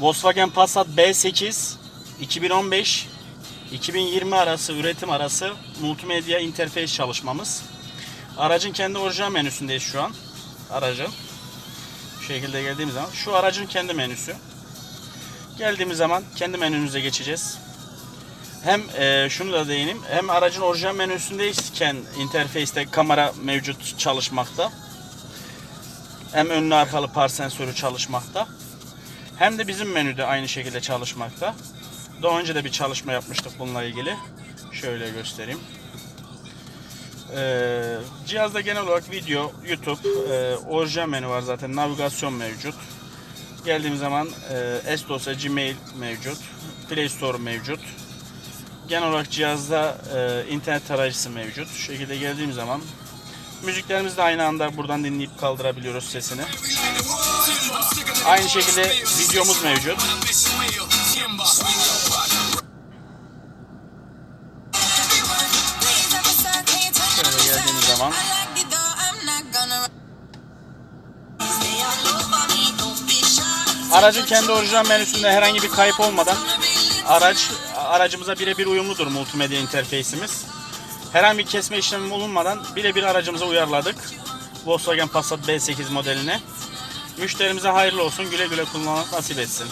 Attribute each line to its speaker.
Speaker 1: Volkswagen Passat B8 2015 2020 arası üretim arası multimedya interface çalışmamız. Aracın kendi orijinal menüsündeyiz şu an. Aracın. Şu şekilde geldiğimiz zaman şu aracın kendi menüsü. Geldiğimiz zaman kendi menümüze geçeceğiz. Hem e, şunu da değineyim. Hem aracın orijinal menüsündeyken interface'te kamera mevcut çalışmakta. Hem önlü arkalı par sensörü çalışmakta. Hem de bizim menüde aynı şekilde çalışmakta. Daha önce de bir çalışma yapmıştık bununla ilgili. Şöyle göstereyim. Ee, cihazda genel olarak video, YouTube, e, orijinal menü var zaten, navigasyon mevcut. Geldiğim zaman e, S-Dosya, Gmail mevcut, Play Store mevcut. Genel olarak cihazda e, internet tarayıcısı mevcut. Şu şekilde geldiğim zaman müziklerimizi de aynı anda buradan dinleyip kaldırabiliyoruz sesini. Aynı şekilde videomuz mevcut. Şöyle geldiğimiz zaman aracın kendi orijinal menüsünde herhangi bir kayıp olmadan araç aracımıza birebir uyumludur multimedya interfeysimiz. Herhangi bir kesme işlemi bulunmadan birebir aracımıza uyarladık. Volkswagen Passat B8 modeline. Müşterimize hayırlı olsun, güle güle kullanmak nasip etsin.